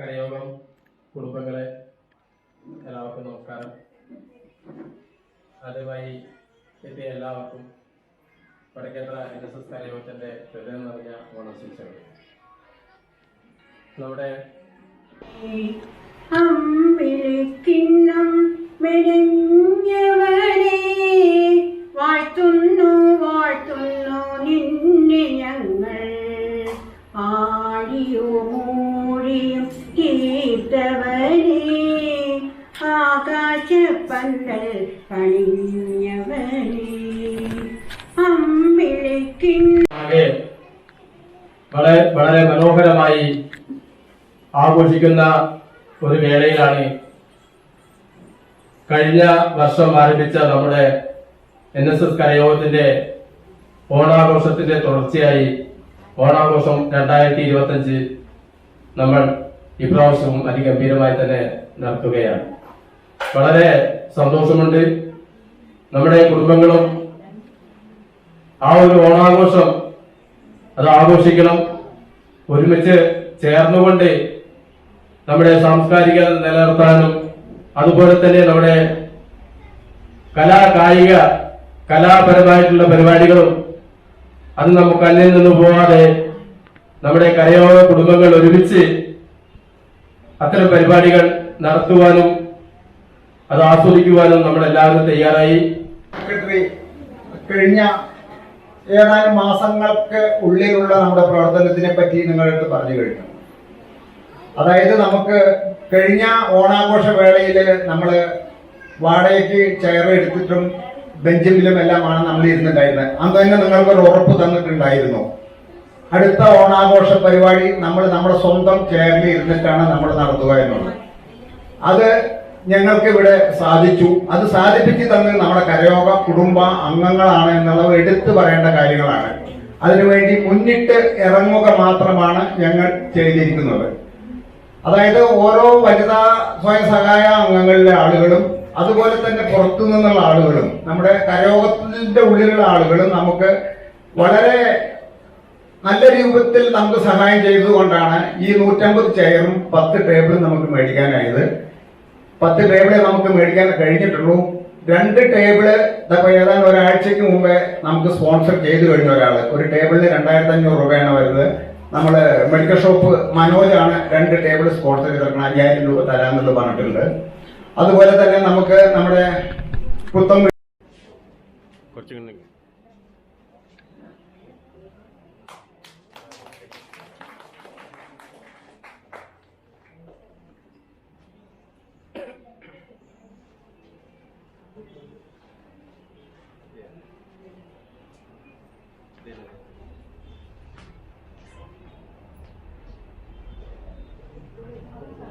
കരയോഗം കുടുംബങ്ങളെ എല്ലാവർക്കും നമസ്കാരം. ആദ്യമായി എത്തിയ എല്ലാവർക്കും വടക്കേത്ര എൻ എസ് എസ് കരയോഗത്തിന്റെ ഹൃദയം നിറഞ്ഞ ഓണാശംസകൾ നമ്മുടെ അമ്പിളിക്കിണ്ണം മെനഞ്ഞവനെ പണിഞ്ഞവനെ അമ്പിളിക്കിണ്ണം വളരെ വളരെ മനോഹരമായി ആഘോഷിക്കുന്ന ഒരു വേളയിലാണ് കഴിഞ്ഞ വർഷം ആരംഭിച്ച നമ്മുടെ എൻ എസ് എസ് കരയോഗത്തിന്റെ ഓണാഘോഷത്തിന്റെ തുടർച്ചയായി ഓണാഘോഷം രണ്ടായിരത്തി ഇരുപത്തി അഞ്ച് നമ്മൾ ഇപ്രാവശ്യവും അതിഗംഭീരമായി തന്നെ നടത്തുകയാണ്. വളരെ സന്തോഷമുണ്ട്. നമ്മുടെ കുടുംബങ്ങളും ആ ഒരു ഓണാഘോഷം അത് ആഘോഷിക്കണം. ഒരുമിച്ച് ചേർന്നുകൊണ്ട് നമ്മുടെ സാംസ്കാരിക നിലനിർത്താനും അതുപോലെ തന്നെ നമ്മുടെ കലാ കായിക കലാപരമായിട്ടുള്ള പരിപാടികളും അത് നമുക്ക് അന്യം നിന്ന് പോവാതെ നമ്മുടെ കരയോഗ കുടുംബങ്ങൾ ഒരുമിച്ച് അത്തരം പരിപാടികൾ നടത്തുവാനും അത് ആസ്വദിക്കുവാനും നമ്മളെല്ലാവരും തയ്യാറായി. സെക്രട്ടറി കഴിഞ്ഞ ഏതാനും മാസങ്ങൾക്ക് ഉള്ളിലുള്ള നമ്മുടെ പ്രവർത്തനത്തിനെ പറ്റി നിങ്ങളെടുത്ത് പറഞ്ഞു കഴിഞ്ഞു. അതായത് നമുക്ക് കഴിഞ്ഞ ഓണാഘോഷ വേളയിൽ നമ്മൾ വാടകയ്ക്ക് ചെയർ എടുത്തിട്ടും ബെഞ്ചിലും എല്ലാമാണ് നമ്മൾ ഇരുന്നുണ്ടായിരുന്നത് അന്ന് തന്നെ നിങ്ങൾക്കൊരു ഉറപ്പ് തന്നിട്ടുണ്ടായിരുന്നു. അടുത്ത ഓണാഘോഷ പരിപാടി നമ്മൾ നമ്മുടെ സ്വന്തം ചെയറിൽ ഇരുന്നിട്ടാണ് നമ്മൾ നടത്തുക എന്നുള്ളത്. അത് ഞങ്ങൾക്ക് ഇവിടെ സാധിച്ചു. അത് സാധിപ്പിച്ച് തന്നത് നമ്മുടെ കരയോഗ കുടുംബ അംഗങ്ങളാണ് എന്നുള്ളത് എടുത്തു പറയേണ്ട കാര്യങ്ങളാണ്. അതിനുവേണ്ടി മുന്നിട്ട് ഇറങ്ങുക മാത്രമാണ് ഞങ്ങൾ ചെയ്തിരിക്കുന്നത്. അതായത് ഓരോ വനിതാ സ്വയം സഹായ അംഗങ്ങളിലെ ആളുകളും അതുപോലെ തന്നെ പുറത്തു നിന്നുള്ള ആളുകളും നമ്മുടെ കരയോഗത്തിന്റെ ഉള്ളിലുള്ള ആളുകളും നമുക്ക് വളരെ നല്ല രൂപത്തിൽ നമുക്ക് സഹായം ചെയ്തുകൊണ്ടാണ് ഈ നൂറ്റമ്പത് ചെയറും പത്ത് ടേബിളും നമുക്ക് മേടിക്കാനായത്. പത്ത് ടേബിളെ നമുക്ക് മേടിക്കാൻ കഴിഞ്ഞിട്ടുള്ളൂ. രണ്ട് ടേബിൾ ഏതാണ്ട് ഒരാഴ്ചക്ക് മുമ്പേ നമുക്ക് സ്പോൺസർ ചെയ്തു കഴിഞ്ഞ ഒരാൾ ഒരു ടേബിളിന് രണ്ടായിരത്തി അഞ്ഞൂറ് രൂപയാണ് വരുന്നത്. നമ്മൾ മെഡിക്കൽ ഷോപ്പ് മനോജാണ് രണ്ട് ടേബിൾ സ്പോൺസർ ചെയ്തിരിക്കണം അയ്യായിരം രൂപ തരാമെന്നുള്ളത് പറഞ്ഞിട്ടുണ്ട്. അതുപോലെ തന്നെ നമുക്ക് നമ്മുടെ പുത്തം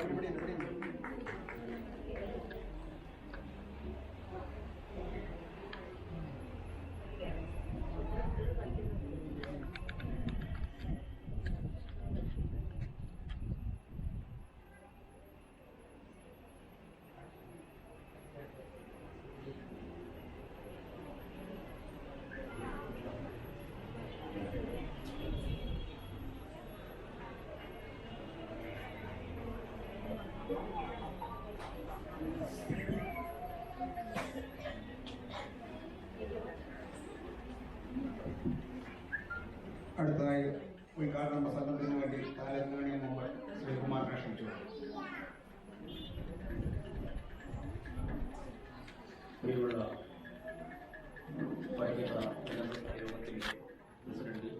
everybody, everybody. അടുത്തതായി ഉദ്ഘാടന പ്രസംഗത്തിന് വേണ്ടി താലങ്കാണി മുമ്പ് ശ്രീകുമാറിനെ ക്ഷണിച്ചു. പ്രിയമുള്ള വൈകിട്ട യോഗത്തിന്റെ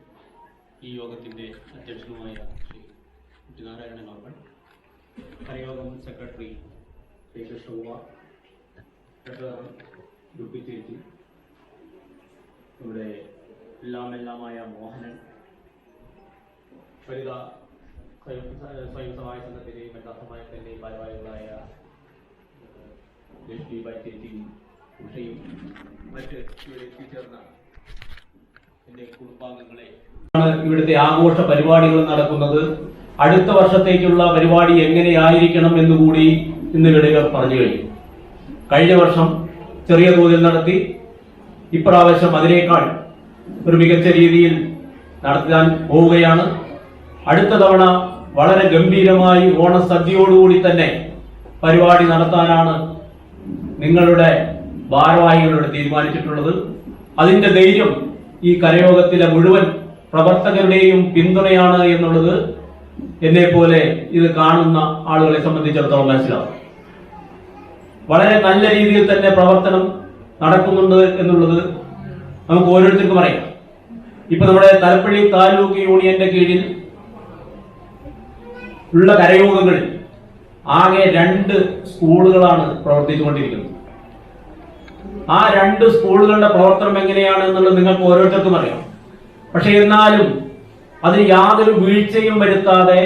ഈ യോഗത്തിന്റെ അധ്യക്ഷനുമായ ശ്രീ നാരായണൻ അവർ കരയോഗം സെക്രട്ടറി ശ്രീ കൃഷ്ണകുമാർ ഡുപ്പി ചേച്ചി ഇവിടെ എല്ലാം എല്ലാമായ മോഹനൻ. ഫരിത സ്വയം സ്വയം സഹായ സമാജത്തിന്റെയും ഭാരവാഹികളായ ലക്ഷ്മി ബൈറ്റേറ്റിയും ഉഷയും മറ്റ് ഇവിടെ എത്തിച്ചേർന്ന എന്റെ കുടുംബാംഗങ്ങളെ. ഇവിടുത്തെ ആഘോഷ പരിപാടികൾ നടക്കുന്നത്. അടുത്ത വർഷത്തേക്കുള്ള പരിപാടി എങ്ങനെയായിരിക്കണം എന്നുകൂടി ഇന്ന് ഇവിടെ പറഞ്ഞു കഴിഞ്ഞു. കഴിഞ്ഞ വർഷം ചെറിയ തോതിൽ നടത്തി. ഇപ്രാവശ്യം അതിനേക്കാൾ ഒരു മികച്ച രീതിയിൽ നടത്താൻ പോവുകയാണ്. അടുത്ത തവണ വളരെ ഗംഭീരമായി ഓണസദ്യയോടുകൂടി തന്നെ പരിപാടി നടത്താനാണ് നിങ്ങളുടെ ഭാരവാഹികളോട് തീരുമാനിച്ചിട്ടുള്ളത്. അതിന്റെ ധൈര്യം ഈ കരയോഗത്തിലെ മുഴുവൻ പ്രവർത്തകരുടെയും പിന്തുണയാണ് എന്നുള്ളത് എന്നെ പോലെ ഇത് കാണുന്ന ആളുകളെ സംബന്ധിച്ചിടത്തോളം മനസ്സിലാവും. വളരെ നല്ല രീതിയിൽ തന്നെ പ്രവർത്തനം നടക്കുന്നുണ്ട് എന്നുള്ളത് നമുക്ക് ഓരോരുത്തർക്കും അറിയാം ഇപ്പൊ നമ്മുടെ തലപ്പള്ളി താലൂക്ക് യൂണിയന്റെ കീഴിൽ ഉള്ള കരയോഗങ്ങളിൽ ആകെ രണ്ട് സ്കൂളുകളാണ് പ്രവർത്തിച്ചുകൊണ്ടിരിക്കുന്നത്. ആ രണ്ട് സ്കൂളുകളുടെ പ്രവർത്തനം എങ്ങനെയാണ് എന്നുള്ളത് നിങ്ങൾക്ക് ഓരോരുത്തർക്കും അറിയാം. പക്ഷെ എന്നാലും അതിന് യാതൊരു വീഴ്ചയും വരുത്താതെ